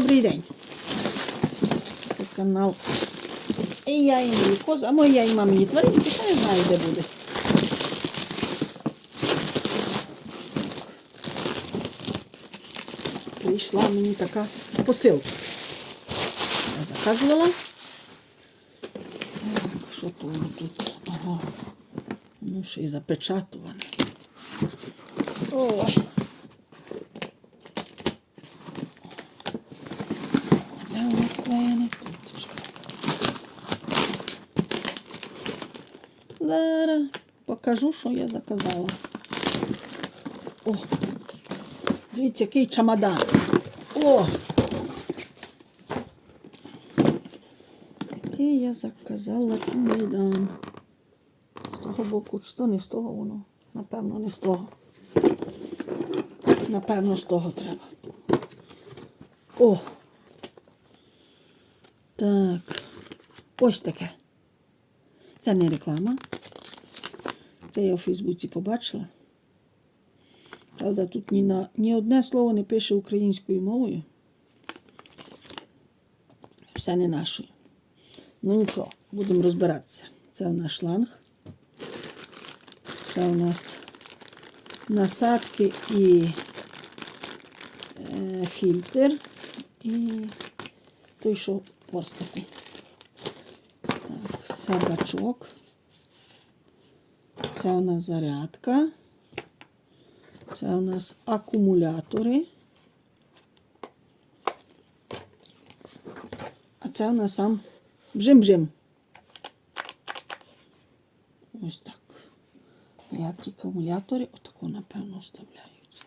добрий день. Це канал. І я і мої кози, а моя і мамині тваринки, я не знаю, де буде. Прийшла мені така посилка. Я заказувала. Що тут? Ага. Ну, ще й запечатуване. Ой. Де воно вклеєне? Тут же. Зараз покажу, що я заказала. О! Дивіться, який чамодан. О! Який я заказала чемодан. З того боку, чи то не з того воно? Напевно, не з того. Напевно, з того треба. О! Так. Ось таке. Це не реклама. Це я у Фейсбуці побачила. Правда, тут ні, на, ні одне слово не пише українською мовою. Все не нашою. Ну нічого, будемо розбиратися. Це у нас шланг. Це у нас насадки і е, фільтр. І той, що порстати. Так, це бачок. Це у нас зарядка. Це у нас акумулятори. А це у нас сам бжим-бжим. Ось так. Я ті акумулятори, отако, напевно, вставляються.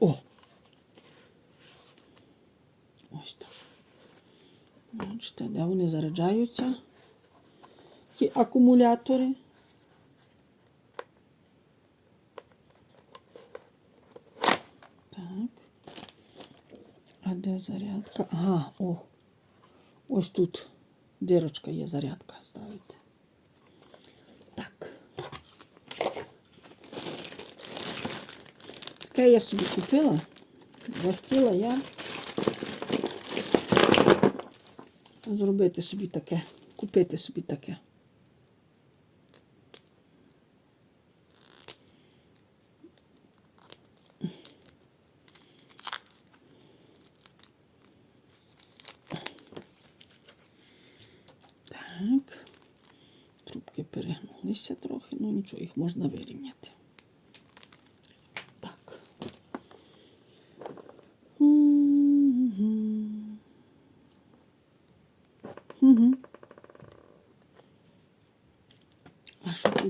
О! Ось так. Бачите, де вони заряджаються? Ті акумулятори. Так. А де зарядка? Ага, о. Ось тут дирочка є зарядка ставити. Так. Таке я собі купила. Захотіла я зробити собі таке, купити собі таке. Так. Трубки перегнулися трохи, ну нічого, їх можна вирівняти.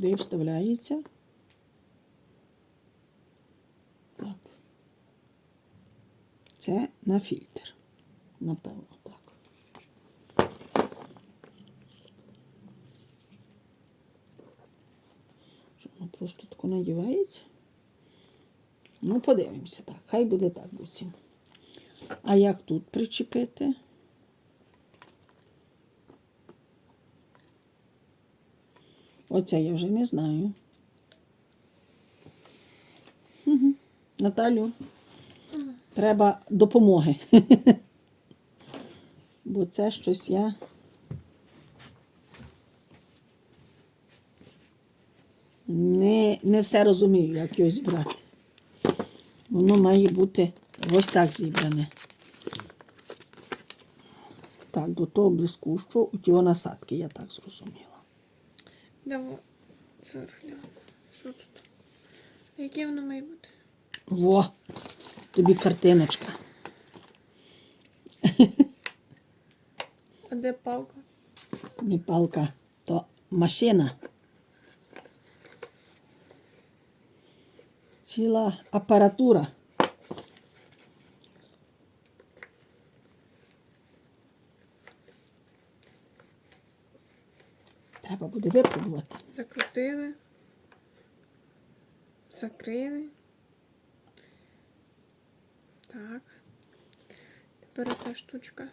Туди вставляється? Так. Це на фільтр. Напевно, так. Що воно просто тако надівається? Ну, подивимося так. Хай буде так буцім. А як тут причепити? Оце я вже не знаю. Мгм. Наталю, треба допомоги. Бо це щось я. Не, не все розумію, як його зібрати. Воно має бути ось так зібране. Так, до того блискущого у ті насадки, я так зрозуміла. Давай. Що тут? Яке воно має бути? Во, тобі картиночка. А де палка? Не палка, то машина. Ціла апаратура. Треба буде випробувати. Закрутили. Закрили. Так. Тепер та штучка.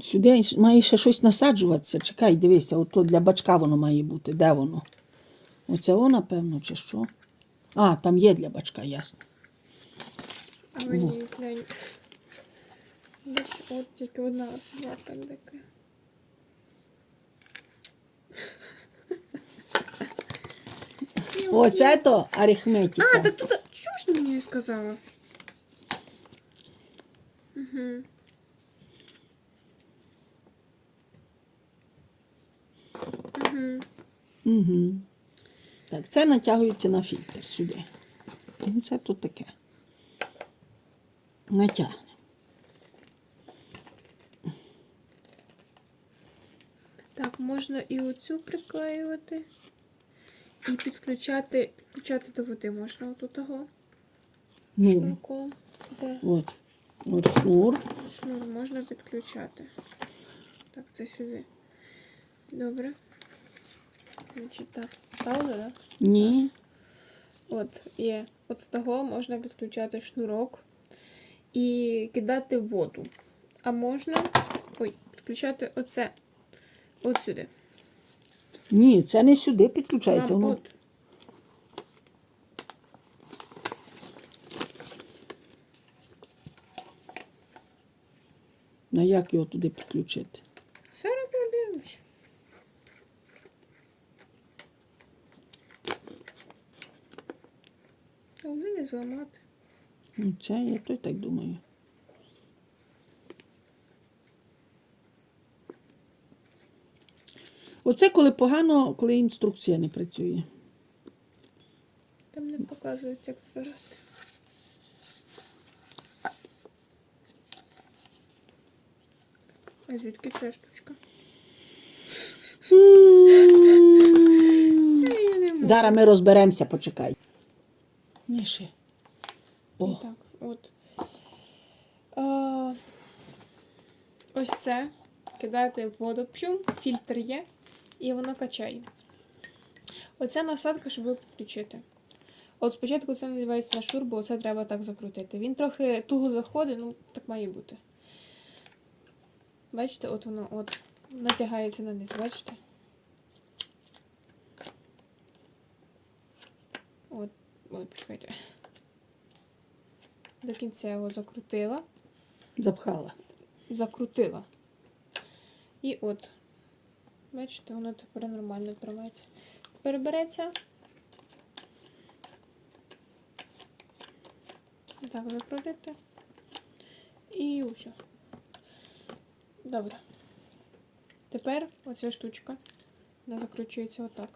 Сюди має ще щось насаджуватися. Чекай, дивися, ото для бачка воно має бути. Де воно? Оце о, напевно, чи що? А, там є для бачка, ясно. А мені глянь. Бач, от тільки одна два пендики. Оце то арифметика. А, так тут. Чого ж ти мені сказала? Угу. Угу. Угу. Так, це натягується на фільтр сюди. Ну, Це тут таке. Натягне. Так, можна і оцю приклеювати. І підключати, підключати до води можна отут того Ну, шнурком. Де от. От шнур. шнур можна підключати. Так, це сюди. Добре. Значить так, пауза, так? Ні. От є. От з того можна підключати шнурок і кидати воду. А можна ой, підключати оце. От сюди. Ні, це не сюди підключається. Воно от. На як його туди підключити? Зараз подивимось. Головне не зламати. Ну, Це я то й так думаю. Оце коли погано, коли інструкція не працює. Там не показують, як збирати. А звідки ця штучка? Зараз ми розберемося, почекай. Ні, ще. О, Так, от. А, ось це. Кидаєте в воду пшум, фільтр є, і воно качає. Оця насадка, щоб підключити. От спочатку це надівається на шур, бо це треба так закрутити. Він трохи туго заходить, ну так має бути. Бачите, от воно от натягається на низ, бачите? От, от, почекайте. До кінця його закрутила. запхала. Закрутила. І от. Бачите, воно тепер нормально тримається. Тепер береться. Так, закрутити. І все. Добре. Тепер оця штучка. Вона закручується отак.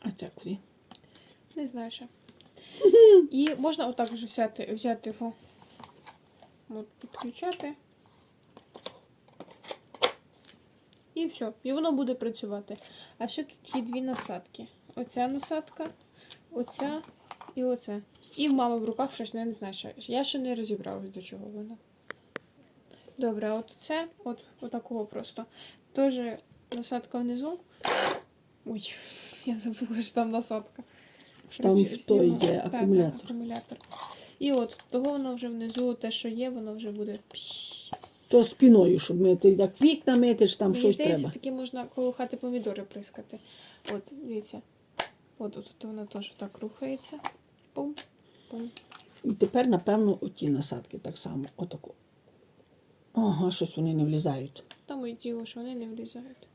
А це куди? Не знаю ще. І можна отак вже взяти, взяти його. От, підключати. І все. І воно буде працювати. А ще тут є дві насадки. Оця насадка, оця і оця. І в мами в руках щось, ну, я не знаю, що. Я ще не розібралась, до чого вона. Добре, а от це, от, отакого просто. Теж насадка внизу. Ой, я забула, що там насадка. Там Коротше, в той зніму. є Так, акумулятор. Так, акумулятор. І от того воно вже внизу, те, що є, воно вже буде. То спіною, щоб ми то як вікна мити, ж там Мені щось здається, треба. такі можна коло хати помідори прискати. От, дивіться. От, от воно теж так рухається. Пум, пум. І тепер, напевно, оті насадки так само. Отако. Ага, щось вони не влізають. Там і діло, що вони не влізають.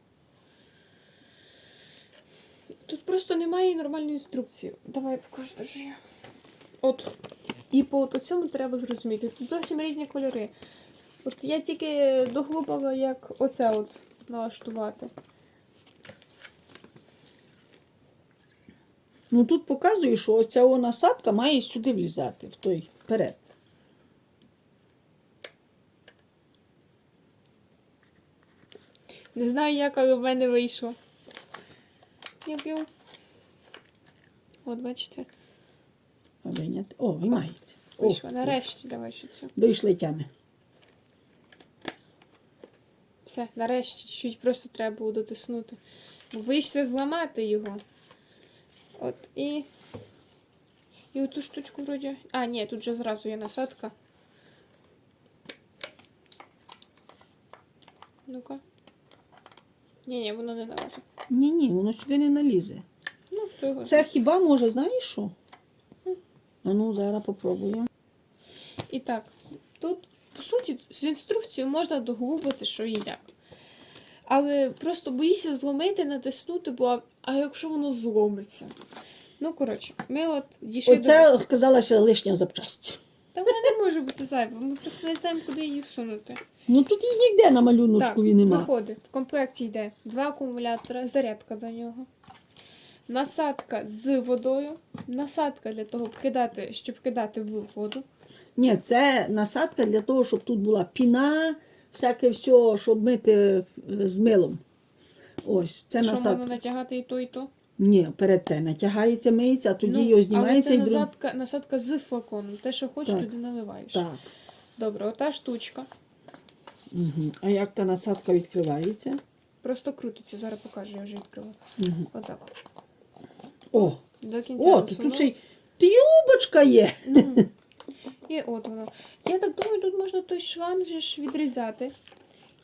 Тут просто немає нормальної інструкції. Давай покажу, що є. От. І по от цьому треба зрозуміти. Тут зовсім різні кольори. От я тільки доглупала, як оце от налаштувати. Ну тут показує, що оця о насадка має сюди влізати, в той вперед. Не знаю, як, але в мене вийшло. Я п'ю. От, бачите, Виняти. О, виймається. О, вийшло. Нарешті давай ще цю. Дійшли тями. Все, нарешті. Чуть просто треба було дотиснути. Бо зламати його. От і. І оту штучку вроді. А, ні, тут же зразу є насадка. Ну-ка. Ні, ні, воно не налазить. Ні, ні, воно сюди не налізе. Ну, то його. Це хіба може, знаєш що? А ну, зараз попробуємо. І так, тут, по суті, з інструкцією можна доглубити, що і як. Але просто боїшся зломити, натиснути, бо а- якщо воно зломиться. Ну, коротше, ми от дійшли Оце до. сказалася лишня запчасть. Та вона не може бути зайва, ми просто не знаємо, куди її всунути. Ну тут її ніде на Так, малюночкові нема. виходить. В комплекті йде два акумулятора, зарядка до нього. Насадка з водою, насадка для того, кидати, щоб кидати в воду. Ні, це насадка для того, щоб тут була піна, всяке все, щоб мити з милом. Ось, це що насадка. можна натягати і то, і то. Ні, перед те натягається, миється, а тоді Ну, його але знімається це і друг. насадка, насадка з флаконом. Те, що хочеш, Так. туди наливаєш. Так. Добре, ота штучка. Угу. А як та насадка відкривається? Просто крутиться. Зараз покажу, я вже відкрила. Угу. Отак. О, До кінця о, тут ще й тюбочка є. Ну, і от воно. Я так думаю, тут можна той шланг же ж відрізати.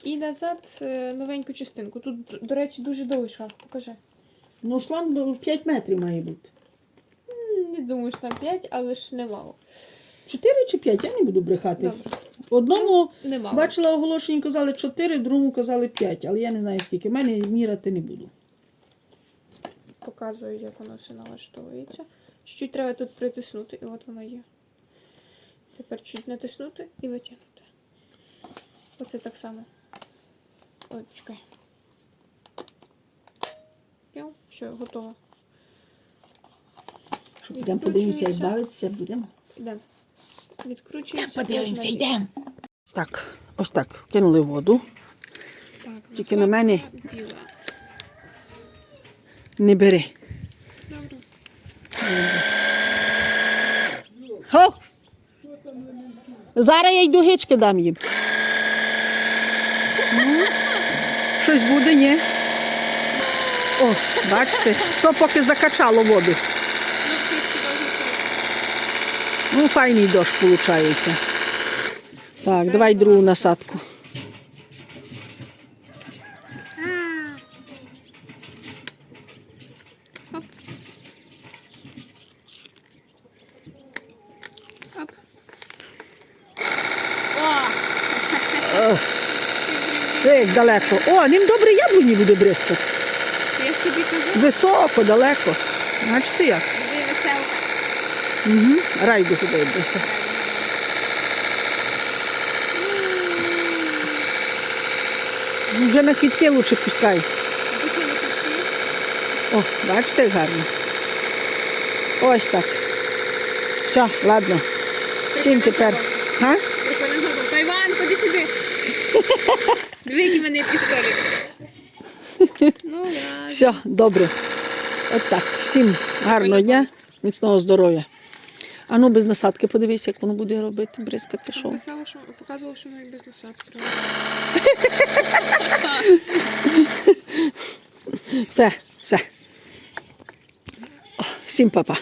І назад е, новеньку частинку. Тут, до речі, дуже довгий шланг. Покажи. Ну, шланг 5 метрів має бути. М, Не думаю, що на 5, але ж немало. 4 чи 5, я не буду брехати. Добре. Одному Немало. бачила оголошення, казали 4, другому казали 5, але я не знаю скільки. В мене міряти не буду. Показую, як воно все налаштовується. Чуть треба тут притиснути, і от воно є. Тепер чуть натиснути і витягнути. Оце так само. Ой, чекай. Все, готово. Що, підемо подивимося, як Відкручується. бавитися будемо. Йдемо. Відкручується. Подивимося, йдемо. Так, ось так. Кинули воду. Так, Тільки на мене. біла. Не бери. Го! Зараз я йду гички дам їм. Ну, Щось буде, ні? О, бачите, то поки закачало воду. Ну, файний дощ виходить. Так, давай другу насадку. Далеко. О, ним добре яблуні буде бризкати. Я ж тобі кажу, Високо, далеко. Бачите як? веселка. Угу. Райду туди йдеться. Вже на квітки лучше пускай. Ти що не хотів? О, бачите, як гарно. Ось так. Все, ладно. Чим тепер? Га? Прикольно зробив. Тайван, ходи сюди. Диви, який в мене пістолет. Ну. Все, добре. От так. Всім гарного дня, міцного здоров'я. А ну без насадки подивись, як воно буде робити, бризкати що. Писала, що показував, що навіть без насадки. Все, все. Всім папа.